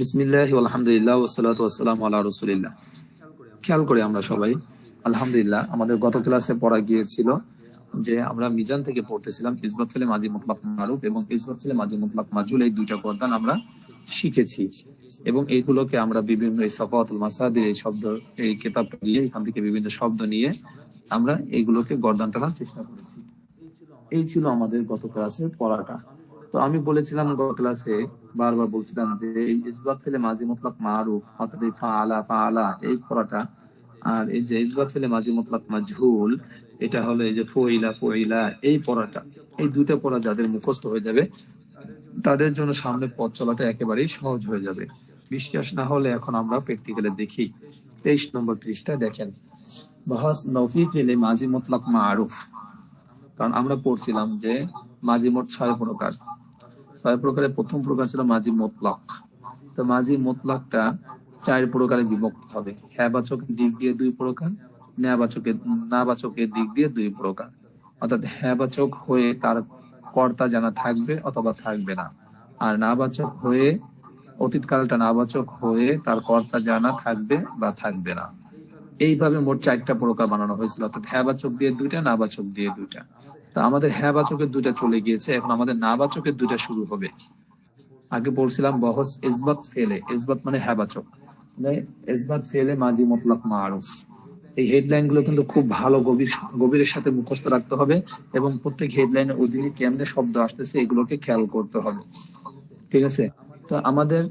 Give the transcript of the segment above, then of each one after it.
বিসমিল্লাহ আলহামদুলিল্লাহ ওসালাত ওয়াসালাম আল্লাহ রসুলিল্লাহ। খেয়াল করি আমরা সবাই, আলহামদুলিল্লাহ, আমাদের গত ক্লাসে পড়া গিয়েছিল যে আমরা মিজান থেকে পড়তেছিলাম ইসবাত ফেলে মাজি মুতলাক মারুফ এবং ইসবাত ফেলে মাজি মুতলাক মাজুল এই দুইটা গর্দান আমরা শিখেছি এবং এইগুলোকে আমরা বিভিন্ন এই সফাতুল মাসাদের এই শব্দ, এই কেতাবটা দিয়ে এখান থেকে বিভিন্ন শব্দ নিয়ে আমরা এইগুলোকে গর্দান টানার চেষ্টা করেছি। এই ছিল আমাদের গত ক্লাসের পড়াটা। তো আমি বলেছিলাম গত ক্লাসে বারবার বলছিলাম যে এই ইসবাত ফেলে মাঝি মতলাক মারুফ অর্থাৎ এই ফাআলা ফাআলা এই পড়াটা, আর এই যে ইসবাত ফেলে মাঝি মতলাক মাজহুল এটা হলো এই যে ফইলা ফইলা, এই পড়াটা। এই দুইটা পড়া যাদের মুখস্থ হয়ে যাবে, তাদের জন্য সামনে পথ চলাটা একেবারেই সহজ হয়ে যাবে। বিশ্বাস না হলে এখন আমরা প্র্যাকটিক্যালে দেখি। তেইশ নম্বর পৃষ্ঠা দেখেন। বহাস নফি ফেলে মাঝি মতলাক মারুফ। কারণ আমরা পড়ছিলাম যে মাঝি মোট ছয় প্রকার। ছয় প্রকারের। প্রথম প্রকার ছিল মাঝি মোতলক। তো মাঝি মোতলকটা চার প্রকারে বিভক্ত হবে। হ্যাঁ বাচকের দিক দিয়ে দুই প্রকার নাবাচকের দিক দিয়ে দুই প্রকার। অর্থাৎ হ্যাঁ বাচক হয়ে তার কর্তা জানা থাকবে অথবা থাকবে না। আর নাবাচক হয়ে, অতীতকালটা নাবাচক হয়ে তার কর্তা জানা থাকবে বা থাকবে না। এইভাবে মোট চারটা প্রকার বানানো হয়েছিল। অর্থাৎ হ্যাঁ বাচক দিয়ে দুইটা নাবাচক দিয়ে দুইটা। তা আমাদের হ্যাঁ বাচকের দুইটা চলে গিয়েছে, এখন আমাদের নাবাচকের দুইটা শুরু হবে। আগে বলছিলাম বহস ইসবাত ফেলে ইসবাত মানে হ্যাঁ বাচক মানে ইসবাত ফেলে মাঝি মতলক মারুফ। এই হেডলাইনগুলো কিন্তু খুব ভালো গভীর, গভীরের সাথে মুখস্থ রাখতে হবে এবং প্রত্যেক হেডলাইনের অধীনে কেমনে শব্দ আসতেছে এগুলোকে খেয়াল করতে হবে। ঠিক আছে? তো আমাদের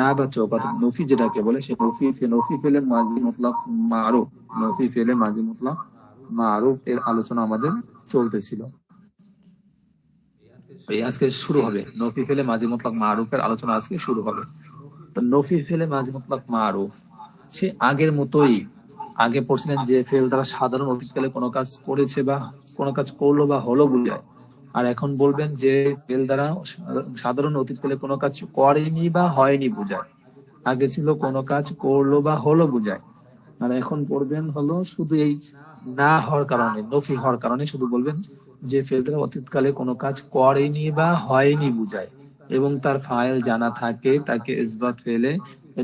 নাবাচক অর্থাৎ নফি যেটাকে বলে, সে নফি নফি ফেলে মাঝি মতলক মারুফ, নফি ফেলে মাঝি মতলক মারুফ এর আলোচনা আমাদের চলতেছিল। এই আজকে শুরু হবে। নফি ফেলে মাঝি মতলক মারুফের আলোচনা আজকে শুরু হবে। তো নফি ফেলে মাঝি মতলক মারুফ সে আগের মতোই, আগে পড়ছিলেন যে ফেল দ্বারা সাধারণ অতীতকালে কোনো কাজ করেছে বা কোনো কাজ করল বা হলো বুঝায় আর এখন বলবেন যে ফেল দ্বারা সাধারণ অতীতকালে কোনো কাজ করেনি বা হয়নি বুঝায় আগে ছিল কোনো কাজ করল বা হলো বুঝায় আর এখন পড়বেন হলো শুধু এই না হওয়ার কারণে নফি হওয়ার কারণে শুধু বলবেন যে ফেল দ্বারা অতীতকালে কোনো কাজ করেনি বা হয়নি বুঝায়। এবং তার ফাইল জানা থাকে তাকে ইসবাত ফেলে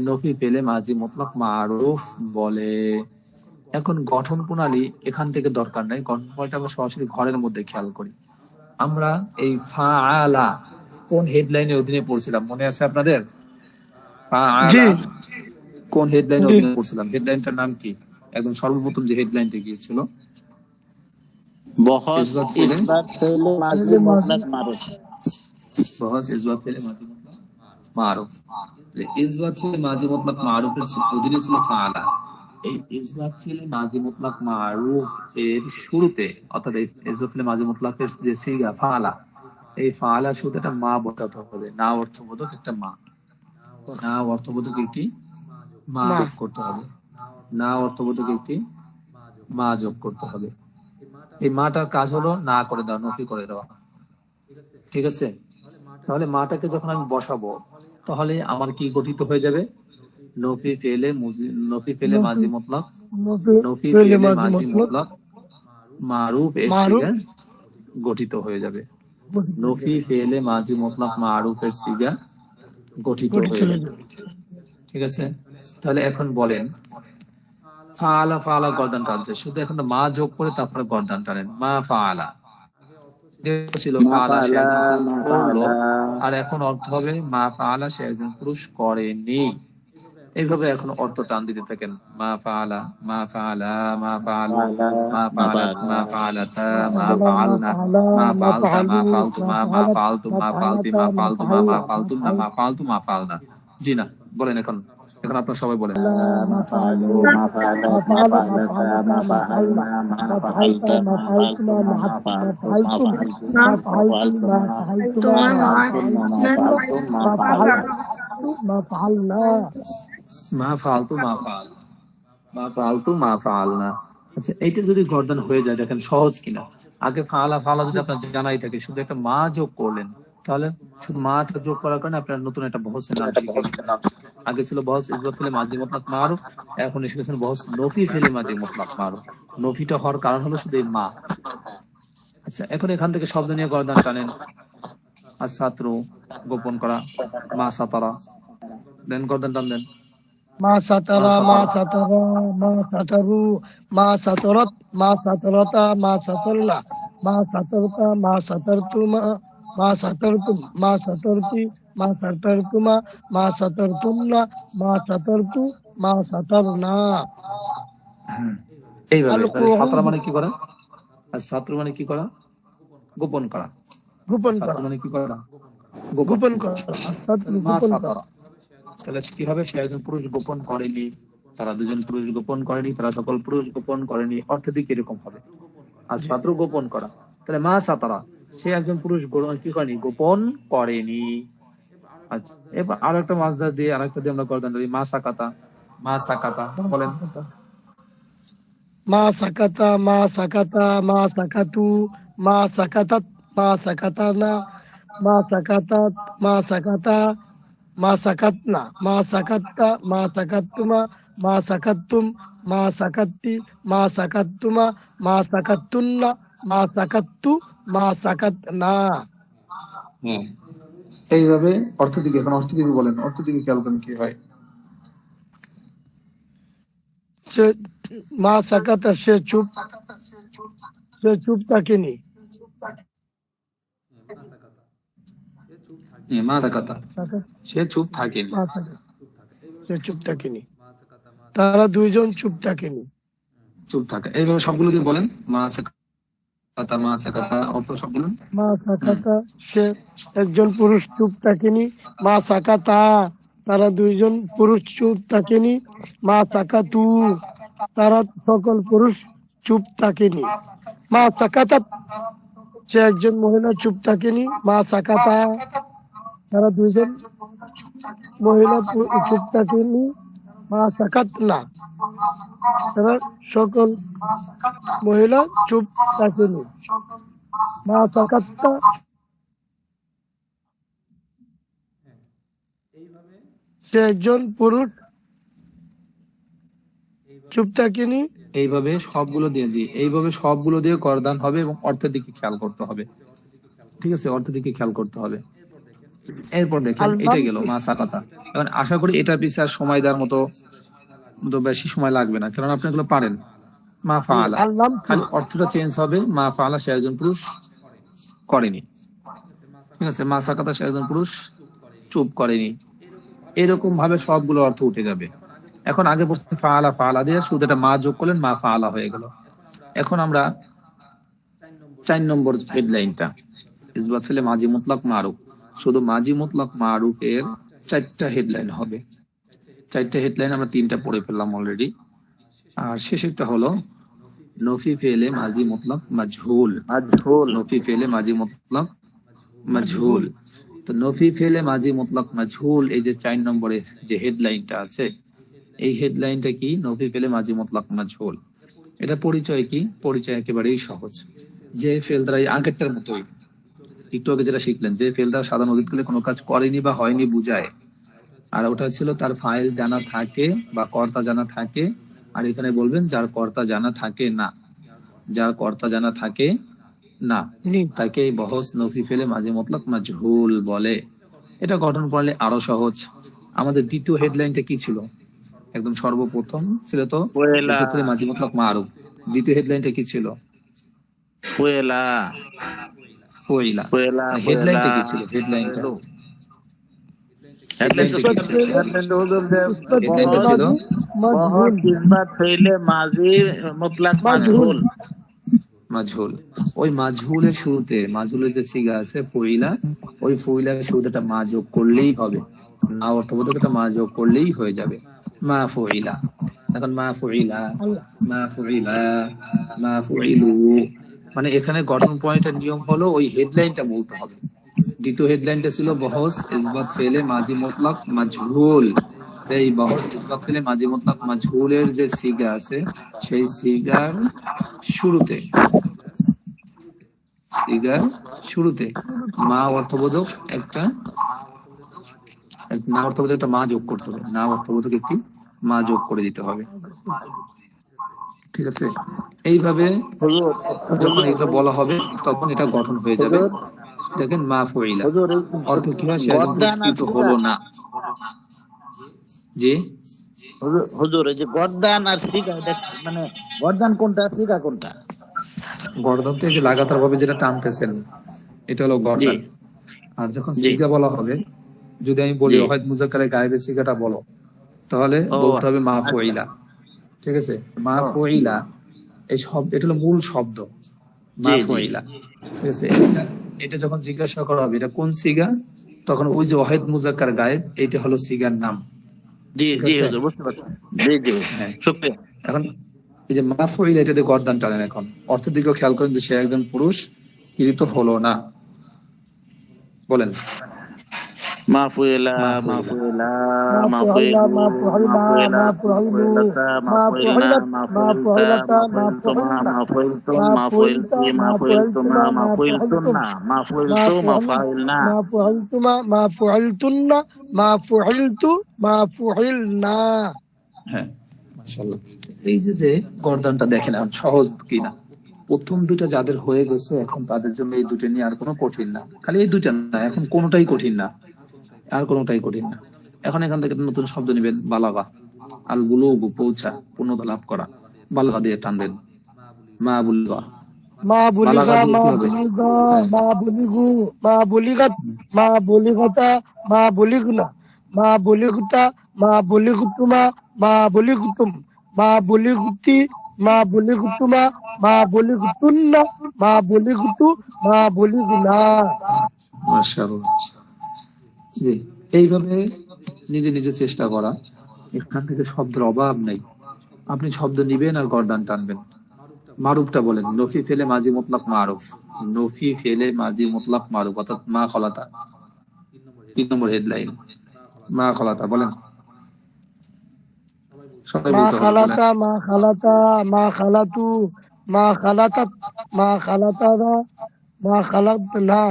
নফি ফেলে মাঝি মতলক মারুফ বলে। এখন গঠন প্রণালী এখান থেকে দরকার নাই গঠন প্রণালীটা আমরা সরাসরি ঘরের মধ্যে খেয়াল করি। আমরা এই ফা আলা কোন হেডলাইনের অধীনে পড়ছিলাম মনে আছে আপনাদের? কোন হেডলাইনের অধীনে পড়ছিলাম? হেডলাইনটার নাম কি? একদম সর্বপ্রথম যে হেডলাইনটা গিয়েছিল। বহস ইসবাত ফেলে। ইসবাত মুতলাক মারুফ। বহস ইসবাত ফেলে মাঝি মতলক মারুফ। ইসবাত ফেলে মাঝি মতলক মারুফের অধীনে ছিল ফাআলা এই ইসবাত ফেলে মাঝি মতলক মারুফ এর শুরুতে অর্থাৎ এই ইসবাত ফেলে মাঝি মতলকের যে সিগা ফাআলা এই ফাআলা শুরুতে একটা মা বসাতে হবে। না অর্থবোধক একটা মা। না অর্থবোধক একটি মা। যোগ করতে হবে। না অর্থবোধক একটি মা যোগ করতে হবে। এই মাটার কাজ হলো না করে দেওয়া নফি করে দেওয়া। ঠিক আছে? তাহলে মাটাকে যখন আমি বসাবো তাহলে আমার কি গঠিত হয়ে যাবে? নফি ফেলে নফি ফেলে মাঝি মতলক নফি ফেলে মাঝি মতলক মারুফ। সিগা গঠিত হয়ে যাবে। নফি ফেলে মাঝি মতলক মারুফের সিগা গঠিত হয়ে যাবে। ঠিক আছে? তাহলে এখন বলেন ফাআলা ফাআলা গর্দান টানছে শুধু এখন মা যোগ করে তারপরে গর্দান টানেন মা এটা ছিল। আর এখন অর্থ হবে মা ফাআলা সে একজন পুরুষ করেনি এইভাবে এখন অর্থ টান দিতে থাকেন মা ফাআলা মা ফাআলা মা ফাআলু মা ফাআলাত মা ফাআলাতা মা ফাআলনা মা ফাআলতা মা ফাআলতু মা মা ফাআলতু মা ফাআলতি মা ফাআলতু মা মা ফাআলতু না মা ফাআলতু মা ফাআলনা জি না বলেন এখন এখন আপনারা সবাই বলেন। মা ফালতু ফাল ফালতু ফাল না আচ্ছা এইটা যদি গর্দান হয়ে যায় দেখেন সহজ কিনা। আগে ফালা ফালা যদি আপনার জানাই থাকে শুধু একটা মা যোগ করলেন। তাহলে শুধু মাটা যোগ করার কারণে আপনার নতুন একটা বহসের নাম শিখে। আগে ছিল বহস ইসবাত ফেলে মাঝি মতলাক মারুফ এখন এসে গেছেন বহস নফি ফেলে মাঝি মতলাক মারুফ নফিটা হওয়ার কারণ হলো শুধু মা। আচ্ছা এখন এখান থেকে শব্দ নিয়ে গর্দান টানেন। আর ছাত্র গোপন করা, মা সাতারা। দেন গর্দান টান দেন। মা সাতারা মা সাতারা, মা সাতারু, মা সাতারাত, মা সাতারাতা, মা সাতারলা। মা সাতারতা, মা সাতারতুমা। মা সাতারতুম মা সাতারতি মা সাতারতুমা মা সাতারতুমনা মা সাতারতু মা সাতারনা হ্যাঁ এইভাবে সাতরা মানে কি করা? আর সাতর মানে কি করা? গোপন করা। গোপন করা। মানে কি করা? গোপন। গোপন করা। মা গোপন তাহলে কি হবে? সে একজন পুরুষ গোপন করেনি তারা দুজন পুরুষ গোপন করেনি তারা সকল পুরুষ গোপন করেনি অর্থদিক এরকম হবে। আর ছাত্র গোপন করা। তাহলে মা সাতারা। সে একজন পুরুষ কি করেনি? গোপন করেনি। এবার আরও একটা দিয়ে, আরেকটা দিয়ে আমরা মা সাকাতা মা বলেন মা সাকাতা মা সাকাতা মা সাকাতু মা সাকাতাত মা মা সাকাতাত মা সাকাতা মা মা সাকাত্তা মা সাকাত্তুমা মা সাকাত্তুম মা সাকাত্তি মা সাকাত্তুমা মা সাকাত্তুন্না মা সাকাত্তু মা সাকাতনা। হ্যাঁ এইভাবে অর্থ দিকে এখন অর্থ দিকে বলেন অর্থ দিকে খেয়াল করেন কি হয়। সে মা সাকাতা সে চুপ সে চুপ থাকেনি। মা সাকাতা সাকাত। সে চুপ থাকেনি। মা সাকাত সে চুপ থাকেনি। তারা দুইজন চুপ থাকেনি। চুপ থাকে। এইভাবে সবগুলো দিয়ে বলেন মা সাকাতা। একজন পুরুষ চুপ থাকেনি। মা সাকাতা তারা দুইজন পুরুষ চুপ থাকেনি। মা সাকাতু তারা সকল পুরুষ চুপ থাকেনি। মা সাকাতা সে একজন মহিলা চুপ থাকেনি। মা সাকাতা তারা দুইজন মহিলা চুপ থাকেনি। মা সাকাত না। তারা সকল মহিলা চুপ থাকেনি মা সাকাত্তা সে একজন পুরুষ। চুপ থাকেনি। এইভাবে সবগুলো দিয়ে জি এইভাবে সবগুলো দিয়ে করদান হবে এবং অর্থের দিকে খেয়াল করতে হবে। ঠিক আছে অর্থের দিকে খেয়াল করতে হবে। এরপর দেখেন এটা গেল মা সাকাতা। এখন আশা করি এটা পিছিয়ে সময় দেওয়ার মতো মতো বেশি সময় লাগবে না কারণ আপনি এগুলো পারেন। মা আল্লাহ খালি অর্থটা চেঞ্জ হবে মা ফাআলা সে একজন পুরুষ করেনি। ঠিক আছে মা সাকাতা সে একজন পুরুষ চুপ করেনি। এরকম ভাবে সবগুলো অর্থ উঠে যাবে। এখন আগে বসতে ফাআলা ফাআলা দিয়ে শুধু একটা মা যোগ করলেন মা ফাআলা হয়ে গেল। এখন আমরা চার নম্বর হেডলাইনটা ইসবাত ফেলে মাজি মুতলাক মারুক শুধু মাজি মুতলাক মারুক এর চারটা হেডলাইন হবে। চারটা হেডলাইন আমরা তিনটা পড়ে ফেললাম অলরেডি আর শেষেরটা হলো নফি ফেলে মাজি মুতলাক মাজহুল। মাজহুল। নফি ফেলে মাজি মুতলাক মাজহুল। তো নফি ফেলে মাজি মতলব মাজহুল এই যে চার নম্বরে যে হেডলাইনটা আছে এই হেডলাইনটা কি? নফি ফেলে মাজি মুতলাক মাজহুল। এটা পরিচয় কি? পরিচয় একেবারেই সহজ। যে ফেল দ্বারা আগেরটার মতোই। একটু আগে যেটা শিখলেন যে ফেল দ্বারা সাধারণ অতীতকালে কোনো কাজ করেনি বা হয়নি বুঝায় আর ওটা ছিল তার ফাইল জানা থাকে বা কর্তা জানা থাকে। আর এখানে বলবেন যার কর্তা জানা থাকে না। যার কর্তা জানা থাকে না। তাকে বহস নফি ফেলে মাঝে মতলব মাজহুল বলে। এটা গঠন করলে আরও সহজ। আমাদের দ্বিতীয় হেডলাইনটা কি ছিল? একদম সর্বপ্রথম ছিল তো? মাঝে মতলব মারুফ। দ্বিতীয় হেডলাইনটা কি ছিল? ফুয়েলা। ফুয়েলা। হেডলাইনটা কি ছিল? হেডলাইনটা ছিল হেডলাইনটা ছিল মাজহুল ইসবাত হইলে মাজি মুতলাক মাজহুল। মাজহুল মাজহুল ওই মাজহুলের শুরুতে মাজহুলের যে সিগা আছে ফইলা ওই ফইলার শুরুতে একটা মা যোগ করলেই হবে। না অর্থবোধক একটা মা যোগ করলেই হয়ে যাবে। মা ফইলা এখন মা ফইলা মা ফুইলা মা ফুইলু মানে এখানে গঠন পয়েন্টের নিয়ম হলো ওই হেডলাইনটা বলতে হবে। দ্বিতীয় হেডলাইনটা ছিল বহস ইসবাত ফেলে মাজি মুতলাক মাজহুল। এই বহস ইসবাত ফেলে মাজি মুতলাক মাজহুলের যে সিগা আছে সেই সিগার শুরুতে সিগার শুরুতে মা অর্থবোধক একটা না অর্থবোধক একটা মা যোগ করতে হবে। না অর্থবোধক একটি মা যোগ করে দিতে হবে। ঠিক আছে? এইভাবে যখন এটা বলা হবে তখন এটা গঠন হয়ে যাবে। দেখেন মা ফইলা অর্থ কি হয় সে হলো না? জি হুজুর- যে গর্দান আর সিগা মানে গর্দান কোনটা সিগা কোনটা গর্দন তো এই যে লাগাতার ভাবে যেটা টানতেছেন এটা হলো গর্দান আর যখন। সিগা বলা হবে যদি আমি বলি। হয় মুজাক্কারের গায়েবের সিগাটা বলো তাহলে বলতে হবে মা আচ্ছা। ফুইলা ঠিক আছে মা। ফুইলা এই শব্দ এটা হলো মূল শব্দ মা। ফুইলা ঠিক আছে এটা- যখন জিজ্ঞাসা করা হবে এটা কোন সিগা তখন ওই যে ওয়াহিদ মুজাক্কার গায়েব এটা হলো সিগার নাম। জি জি বুঝতে পারছি। জি জি শুকরিয়া। এখন এই যে মাফইল এটা এটাতে গর্দান টানেন এখন। অর্থের দিকেও খেয়াল করেন যে সে একজন পুরুষ কিন্তু হলো না। বলেন। হ্যাঁ, এই যে যে গর্দানটা দেখেন এখন সহজ কিনা? প্রথম দুটা যাদের হয়ে গেছে এখন তাদের জন্য এই দুটো নিয়ে আর কোনো কঠিন না। খালি এই দুটা না এখন কোনোটাই কঠিন না। আর কোনোটাই কঠিন না। এখন এখান থেকে নতুন শব্দ নিবেন বালাগা। আল বুলুগ পৌঁছা পূর্ণতা লাভ করা। বালাগা দিয়ে টান দেন। মা বুলগা। মা মা হ্যাঁ। মা মাশাআল্লাহ। জি এইভাবে নিজে নিজে চেষ্টা করা। এখান থেকে শব্দের অভাব নাই। আপনি শব্দ নিবেন আর গর্দান টানবেন। মারুফটা বলেন নফি ফেলে মাঝি মতলাক মারুফ। নফি ফেলে মাঝি মতলাক মারুফ অর্থাৎ মা খলাতা। তিন নম্বর হেডলাইন মা খলাতা বলেন। মা খালাতা মা খালাতা মা খালাতু মা খালাতা মা খালাতারা মা খালাত না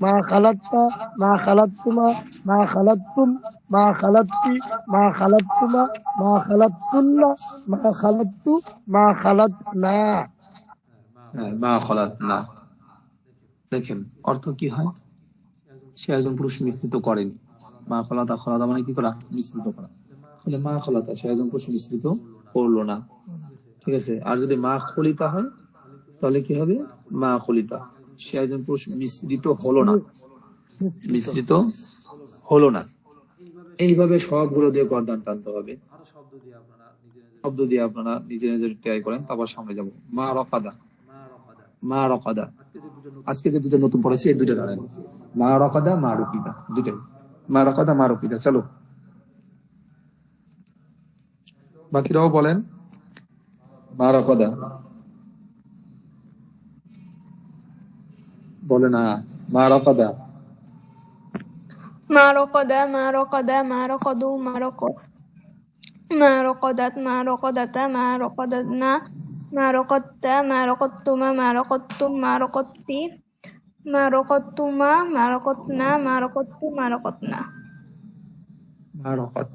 মা খালাত্তা, মা খালাত্তুমা, মা খালাত্তুম, মা খালাত্তি, মা খালাত্তুমা, মা খালাত্তুল্লা, মা খালাত্তু, মা খালাতনা। হ্যাঁ, মা খালাতনা। দেখেন, অর্থ কি হয়? সে একজন পুরুষ মিশ্রিত করেনি। মা খলাতা খলাতা মানে কি করা? মিশ্রিত করা। তাহলে মা খলাতা, সে একজন পুরুষ মিশ্রিত করল না। ঠিক আছে? আর যদি মা খলিতা হয়, তাহলে কি হবে? মা খলিতা। সে একজন পুরুষ মিশ্রিত হলো না। মিশ্রিত। হলো না। এইভাবে সবগুলো দিয়ে গর্দান টানতে হবে। শব্দ দিয়ে আপনারা নিজে নিজে ট্রাই করেন তারপর সামনে যাব। মা রফাদা। মা রকাদা আজকে যে দুটো নতুন পড়েছি এই দুটো দাঁড়ায় মা রকাদা মা রুকিদা দুটো মা রকাদা মা রুকিদা চলো। বাকিরাও বলেন মা রকাদা বলে না মা রকদা মা রকদা মা রকদা মা রকদু মা রক মা রকদাত মা রকদাতা মা রকদাতনা মা রকত্তা মা রকত্তুমা মা রকত্তুম মা রকত্তি মা রকত্তুমা মা রকতনা মা রকত্তু মা রকতনা মা রকত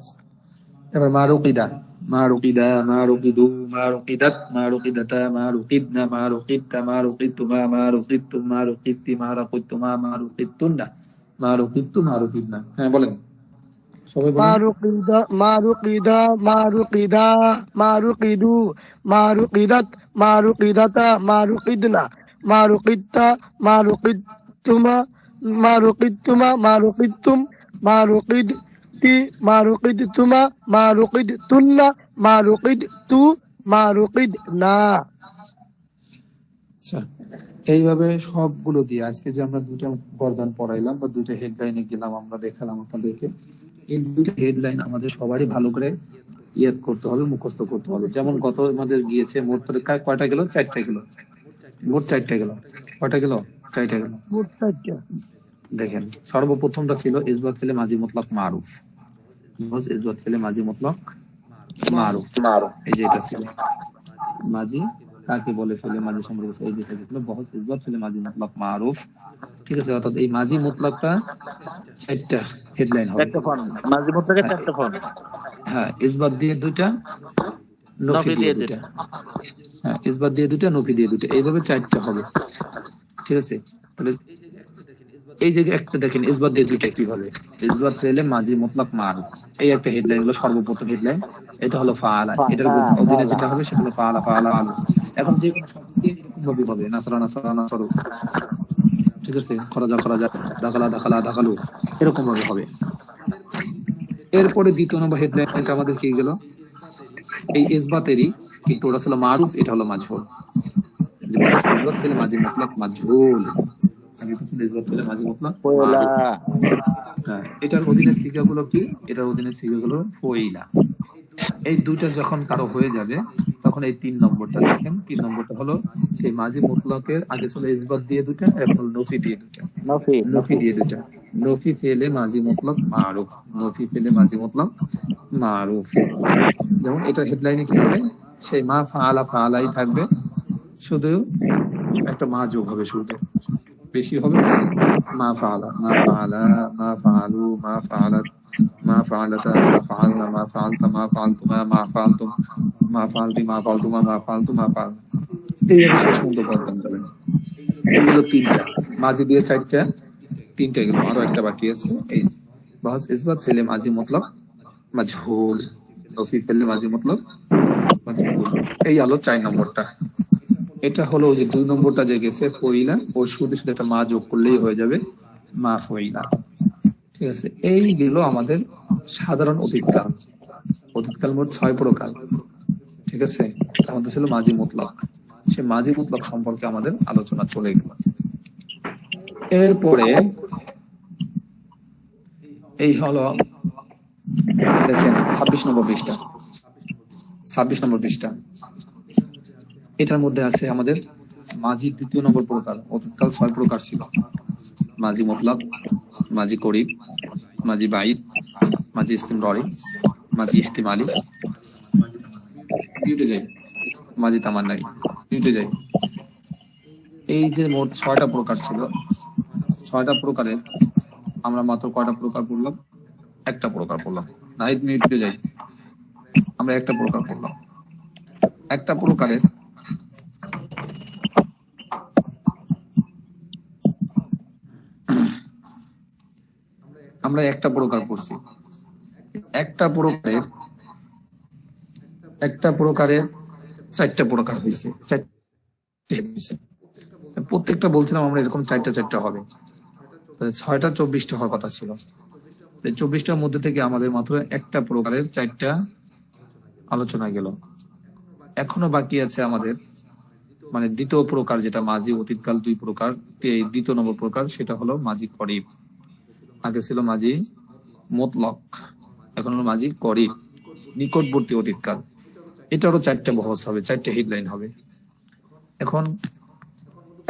এবার মা রুকিদা Ma'ruqida, ma'ruqidu, ma'ruqidat, ma'ruqidata, ma'ruqidna, ma'ruqidta, ma'ruqidtuma, ma'ruqidtum, ma'ruqidti, ma'ruqidtuma, ma'ruqidtunna, ma'ruqidtu, ma'ruqidna. হ্যাঁ eh, বলেন মারুকিদা মারুকিদা মারুকিদা মারুকিদু মারুকিদাত মারুকিদাতা মারুকিদনা মারুকিদতা মারুকিদতুমা মারুকিদতুমা মারুকিদতুম marukid মা রুকিদ তুমা মা রুকিদ তুন্না মা রুকিদ তু মা রুকিদ না। আচ্ছা, এইভাবে সবগুলো দিয়ে আজকে যে আমরা দুটো বরদান পড়াইলাম বা দুটো হেডলাইনে গেলাম আমরা দেখালাম আপনাদেরকে। এই দুটো হেডলাইন আমাদের সবারই ভালো করে ইয়াদ করতে হবে মুখস্থ করতে হবে। যেমন গত আমাদের গিয়েছে মোট কয়টা গেল? চারটা গেল। মোট চারটা গেল। কয়টা গেল? চারটা গেল। দেখেন সর্বপ্রথমটা ছিল ইসবাত ছেলে মাঝি মতলক মারুফ। বস ইসবাত ছেলে মাঝি মতলক মারুফ। মারো এই যে এটা ছিল মাঝি কাকে বলে ফেলে মাঝি সম্পর্কে এই যে এটা ছিল বহস। ইসবাত ছেলে মাঝি মতলক মারুফ। ঠিক আছে অর্থাৎ এই মাঝি মতলকটা চারটা হেডলাইন হবে। চারটে ফোন মাঝে মধ্যে চারটে ফোন হ্যাঁ ইসবাত দিয়ে দুইটা নফি দিয়ে দুইটা। হ্যাঁ ইসবাত দিয়ে দুইটা নফি দিয়ে দুইটা। এইভাবে চারটা হবে। ঠিক আছে? তাহলে এই যে একটা দেখেন ইসবাত দিয়ে দুইটা কীভাবে ইসবাত ফেলে মাঝি মতলক মার এই একটা হেডলাইন হলো সর্বপ্রথম হেডলাইন এটা হলো ফাআলা। এটার অধীনে যেটা হবে সেটা হলো ফাআলা ফাআলা আলু এখন যে কোনো শব্দ দিয়ে এরকম ভাবে হবে। নাসরা নাসরা নাসরু। ঠিক আছে? খরাজা খরাজা দাখালা দাখালা দাখালু। এরকম ভাবে হবে। এরপরে দ্বিতীয় নম্বর হেডলাইনটা আমাদের কি গেল? এই ইসবাতেরই কিন্তু ওটা ছিল মারুফ এটা হলো যে ইসবাত ছিল মাঝি মতলক মাজহুল। আমি মাঝি হ্যাঁ এটার অধীনে সিগাগুলো কি? এটার অধীনে সিগাগুলো ফইলা এই দুইটা যখন কারও হয়ে যাবে তখন এই তিন নম্বরটা দেখেন। তিন নম্বরটা হলো সেই মাঝি মুতলকের আগে ছিল ইসবাত দিয়ে দুটা এখন নফি দিয়ে দুটা নফি। নফি দিয়ে দুটা নফি ফেলে মাঝি মতলক মারুফ। নফি ফেলে মাঝি মতলক মারুফ। যেমন এটা হেডলাইনে কি হবে? সেই মা ফাআলা ফাআলাই থাকবে। শুধু একটা মা যোগ হবে শুরুতে। বেশি হবে মা ফাআলা মা ফাআলা মা ফাআলু মা ফাআলাত মা ফাআলাতা মা ফাআলনা মা ফাআলতা মা ফাআলতুমা মা ফাআলতুম মা ফাআলতি মা ফাআলতুমা মা ফাআলতু মা ফাআল এইভাবে শেষ পর্যন্ত যাবেন এইগুলো তিনটা। মাঝি দিয়ে চারটা, তিনটা গেল। আরও একটা বাকি আছে। এই বাস, ইসবাত ফেলে মাঝি মতলব মাজহুল নফি ফেলে মাঝি মতলব এই হলো চার নম্বরটা। এটা হলো যে দুই নম্বরটা যে গেছে ফইলা ও শুধু শুধু একটা মা যোগ করলেই হয়ে যাবে, মা ফইলা ঠিক আছে? এই গেল আমাদের সাধারণ অতীতকাল। অতীতকাল মোট ছয় প্রকার। ঠিক আছে? আমাদের ছিল মাঝি মুতলক। সে মাঝি মুতলক সম্পর্কে আমাদের আলোচনা চলে গেল। এরপরে এই হলো, দেখেন, ছাব্বিশ নম্বর পৃষ্ঠা। ছাব্বিশ নম্বর পৃষ্ঠা। এটার মধ্যে আছে আমাদের মাঝি দ্বিতীয় নম্বর প্রকার অতীতকাল ছয় প্রকার ছিল। মাঝি মতলব, মাঝি করিব, মাঝি বাইদ মাঝি ইস্তিমরি মাঝি ইহতিমালি। মিউটে মাঝি তামান্নাই মিউটে যাই। এই যে মোট ছয়টা প্রকার ছিল, ছয়টা প্রকারের আমরা মাত্র কয়টা প্রকার পড়লাম একটা প্রকার পড়লাম নাইট মিনিটে যাই। আমরা একটা প্রকার পড়লাম একটা প্রকারের আমরা একটা প্রকার পড়ছি একটা প্রকারের একটা প্রকারের চারটা প্রকার হয়েছে। প্রত্যেকটা বলছিলাম আমরা এরকম চারটা চারটা হবে। ছয়টা চব্বিশটা হওয়ার কথা ছিল। চব্বিশটার মধ্যে থেকে আমাদের মাত্র একটা প্রকারের চারটা আলোচনা গেল। এখনও বাকি আছে আমাদের মানে দ্বিতীয় প্রকার যেটা মাঝি অতীতকাল দুই প্রকার দ্বিতীয় নম্বর প্রকার সেটা হলো মাঝি করিব আগে ছিল মাঝি মতলক, এখন হলো মাঝি করিব, নিকটবর্তী অতীতকাল। এটারও চারটে বহস হবে, চারটে হেডলাইন হবে। এখন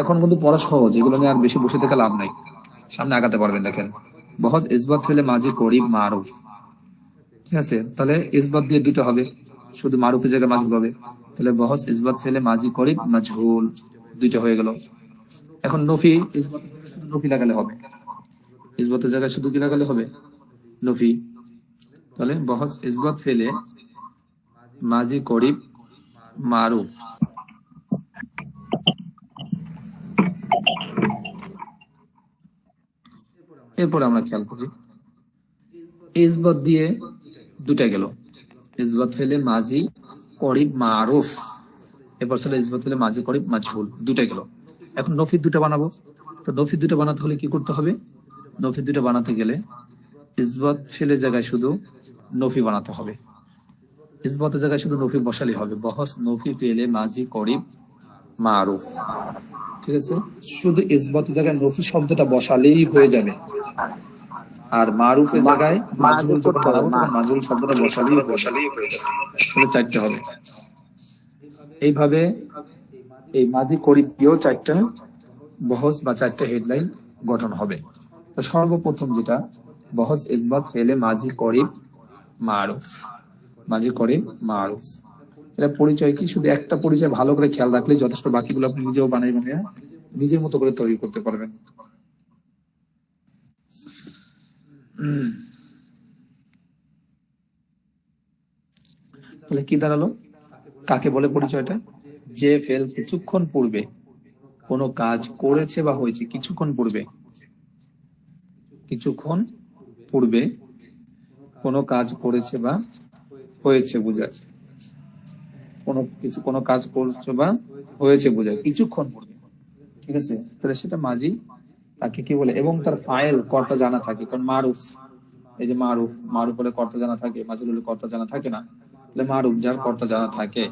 এখন কিন্তু পড়া সহজ, এগুলো নিয়ে আর বেশি বসে থেকে লাভ নাই। সামনে আগাতে পারবেন, দেখেন। বহস ইসবাত হলে মাঝি করিব, মারুফ। ঠিক আছে? তাহলে ইসবাত দিয়ে দুটো হবে। শুধু মারুফের জায়গায় মাজহুল হবে। তাহলে বহস ইসবাত ফেলে মাঝি করিব, মাজহুল। দুইটা হয়ে গেল। এখন নফি নফি লাগালে হবে। ইসবাতের জায়গায় শুধু কি লাগালে হবে? নফি। তাহলে বহস ইসবাত ফেলে মাঝি করিব মারুফ। এরপরে আমরা খেয়াল করি। ইসবাত দিয়ে দুটা গেল। ইসবাত ফেলে মাঝি করিব মারুফ। এরপর ছিল ইসবাত ফেলে মাঝি করিব মাজহুল দুটা গেল। এখন নফি দুটা বানাবো। তো নফি দুটা বানাতে হলে কি করতে হবে? নফি দুটা বানাতে গেলে ইসবাত ফেলে জায়গায় শুধু নফি বানাতে হবে। ইসবাতের জায়গায় শুধু নফি বসালে হবে। বহস নফি পেলে মাঝি করিব মারুফ। ঠিক আছে? শুধু ইসবাতের জায়গায় নফি শব্দটা বসালেই হয়ে যাবে। আর মারুফের জায়গায় তখন মাজহুল শব্দটা বসালেই বসালেই হয়ে যাবে। চারটে হবে। এইভাবে এই মাঝি করিব দিয়েও চারটা বহস বা চারটা হেডলাইন গঠন হবে। তো সর্বপ্রথম যেটা, বহজ ইসবাত ফেলে মাঝি করিব মারুফ। মাঝি করিব মারুফ। এটা পরিচয় কি? শুধু একটা পরিচয় ভালো করে খেয়াল রাখলে যথেষ্ট, বাকিগুলো আপনি নিজেও বানাই বানিয়ে নিজের মতো করে তৈরি করতে পারবেন। তাহলে কি দাঁড়াল? কাকে বলে পরিচয়টা? যে ফেল কিছুক্ষণ পূর্বে কোনো কাজ করেছে বা হয়েছে কিছুক্ষণ পূর্বে। কিছুক্ষণ পূর্বে কোনো কাজ করেছে বা হয়েছে বোঝাচ্ছে। কোনো কিছু, কোনো কাজ করছে বা হয়েছে বোঝায় কিছুক্ষণ পূর্বে। ঠিক আছে? তাহলে সেটা মাঝি তাকে কি বলে? এবং তার ফাইল কর্তা জানা থাকে। কারণ মারুফ, এই যে মারুফ মারুফ বলে কর্তা জানা থাকে মাজুল হলে কর্তা জানা থাকে না? তাহলে মারুফ যার কর্তা জানা থাকে,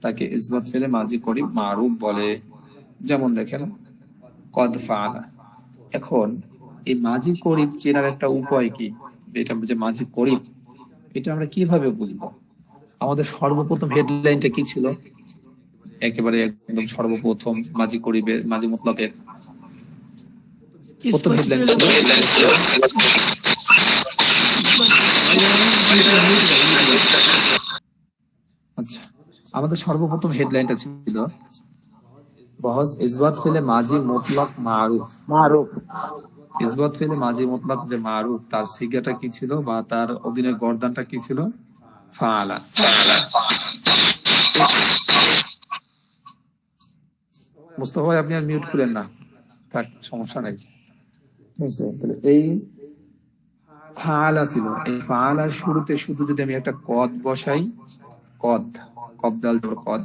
তাকে ইসবাত ফেলে মাঝি করি মারুফ বলে। যেমন দেখেন, কদ ফালা এখন এই মাঝি করিব চেনার একটা উপায় কি? এটা যে মাঝি করিব এটা আমরা কীভাবে বুঝব? আমাদের সর্বপ্রথম হেডলাইনটা কি ছিল? একেবারে একদম সর্বপ্রথম মাঝি করিবে মাঝি মুতলকের প্রথম হেডলাইন ছিল। আচ্ছা আমাদের সর্বপ্রথম হেডলাইনটা ছিল বহস ইসবাত ফেলে মাঝি মুতলক মারুফ। মারুফ। ইসবাত ফেলে মাঝি মুতলক যে মারুফ তার সিগাটা কি ছিল বা তার অধীনের গর্দানটা কি ছিল? ফাআলা মুস্তফা ভাই আপনি আর মিউট করেন না। থাক সমস্যা নাই। তাহলে এই ফাআলা ছিল। এই ফাআলার শুরুতে শুধু যদি আমি একটা কদ বসাই কদ কবদাল কদ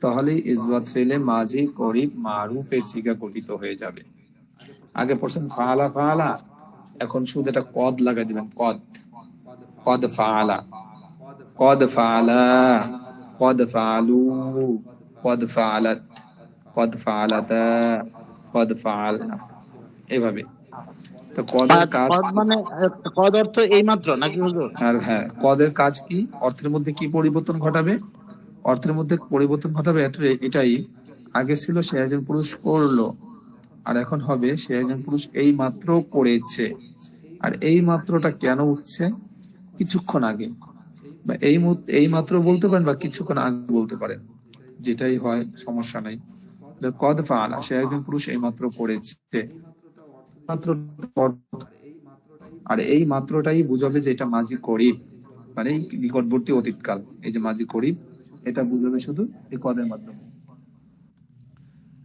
তাহলে ইসবাত ফেলে মাঝি করিব মারুফের সিগা গঠিত হয়ে যাবে। আগে পড়ছেন ফালা ফালা এখন শুধু একটা কদ লাগাই দিবেন কদ। কদ ফালা। কদ ফালা। কদ ফালু। কদ ফাআলাত কদ ফাআলাতা কদ ফাআলনা এভাবে। তো কদের কাজ মানে কদ অর্থ এই মাত্র নাকি হুজুর? হ্যাঁ কদের কাজ কি? অর্থের মধ্যে কি পরিবর্তন ঘটাবে? অর্থের মধ্যে পরিবর্তন ঘটাবে এটাই। আগে ছিল সে একজন পুরুষ করল আর এখন হবে সে একজন পুরুষ এই মাত্র করেছে আর এই মাত্রটা কেন উঠছে? কিছুক্ষণ আগে। বা এই এই মাত্র বলতে পারেন বা কিছুক্ষণ আগে বলতে পারেন। যেটাই হয়, সমস্যা নাই। কদ ফালা সে একজন পুরুষ এই মাত্র করেছে মাত্র আর এই মাত্রটাই বুঝাবে যে এটা মাঝি করিব। মানে নিকটবর্তী অতীতকাল। এই যে মাঝি করিব, এটা বুঝাবে শুধু এই কদের মাধ্যমে।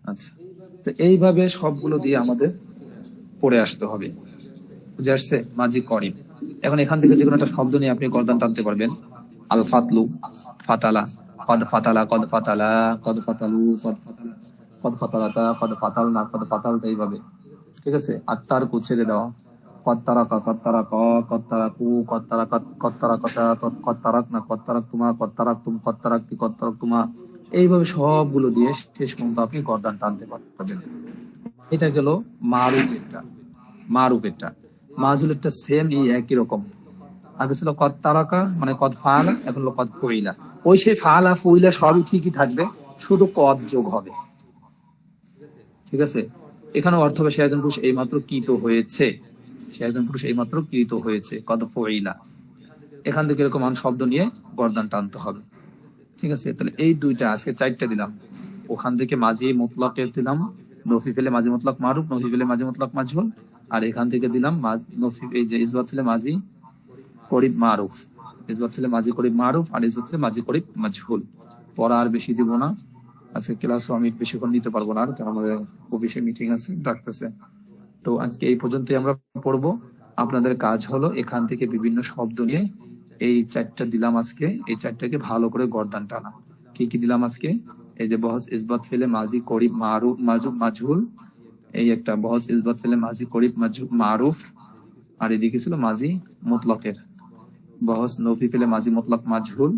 আচ্ছা। এইভাবে সবগুলো দিয়ে আমাদের পড়ে আসতে হবে। বুঝে আসছে? মাঝি করিব এখন এখান থেকে যে কোনো একটা শব্দ নিয়ে আপনি গর্দান টানতে পারবেন। আল ফাতলু ফাতালা, কদ ফাতালা কদ ফাতালা, কদ ফাতালু, কদ কদ ফাতালাতা, কদ ফাতাল না কদ ফাতাল এইভাবে। ঠিক আছে? আর তার কু ছেড়ে দেওয়া কত্তারা কত্তারা ক কত্তারা কত্তারা কত্তারা কতা কত্তারাক না কত্তারাক তোমা কত্তারাক তুম কত্তারাক কত্তারাক তোমা এইভাবে সবগুলো দিয়ে শেষ পর্যন্ত আপনি গর্দান টানতে পারবেন। এটা গেল মারুপেরটা। মারুপেরটা। মাজুলেরটা সেম এই একই রকম। আগে ছিল কদ তারাকা মানে কদ ফালা, এখন কদ ফুইলা। ওই সেই ফালা ফুইলা সবই ঠিকই থাকবে, শুধু কদ যোগ হবে। ঠিক আছে? এখানে অর্থ হবে সে একজন পুরুষ এইমাত্র কৃত হয়েছে। সে একজন পুরুষ এইমাত্র কৃত হয়েছে, কদ ফুইলা। এখান থেকে এরকম আন শব্দ নিয়ে গর্দান টানতে হবে। ঠিক আছে, তাহলে এই দুইটা আজকে চারটা দিলাম। ওখান থেকে মাঝি মুতলকের দিলাম নফি ফেলে মাঝি মুতলক মারুফ নফি ফেলে মাঝি মুতলক মাজহুল আর এখান থেকে দিলাম নফি এই যে ইসবাত ফেলে মাঝি করিব মারুফ। ইসবাত ছেলে মাঝি করিব মারুফ আর ইসবাত ছেলে মাঝি করিব মাজহুল পড়া আর বেশি দিব না। আজকে ক্লাসও আমি বেশিক্ষণ নিতে পারব না আর আমাদের অফিসে মিটিং আছে, ডাকতেছে। তো আজকে এই পর্যন্তই আমরা পড়ব। আপনাদের কাজ হলো এখান থেকে বিভিন্ন শব্দ নিয়ে এই চারটা দিলাম আজকে। এই চারটাকে ভালো করে গর্দান টানা। কি কি দিলাম আজকে? এই যে বহস ইসবাত ফেলে মাঝি করিব মারুফ মাজুব এই একটা বহস ইসবাত ফেলে মাঝি করিব মাজু মারুফ। আর এদিকে ছিল মাঝি মুতলকের। বহস নফি ফেলে মাঝি মুতলক মাজহুল।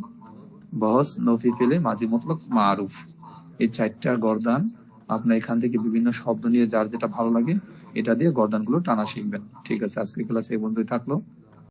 বহস নফি ফেলে মাঝি মুতলক মারুফ। এই চারটা গর্দান আপনার এখান থেকে বিভিন্ন শব্দ নিয়ে যার যেটা ভালো লাগে, এটা দিয়ে গর্দানগুলো টানা শিখবেন। ঠিক আছে আজকে ক্লাস এই বন্ধুই থাকল।